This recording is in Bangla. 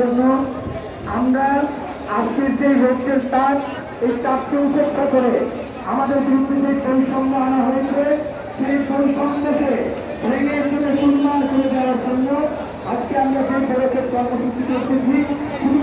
জন্য আমরা আজকের যে রোগের তাপ এই তাপকে উপেক্ষা করে আমাদের বিরুদ্ধে যে বৈষম্য আনা হয়েছে, সেই বৈষম্যকে ভেঙে চলে সুন্দর করে দেওয়ার জন্য আজকে আমরা যে পদক্ষেপ কর্মসূচি করতেছি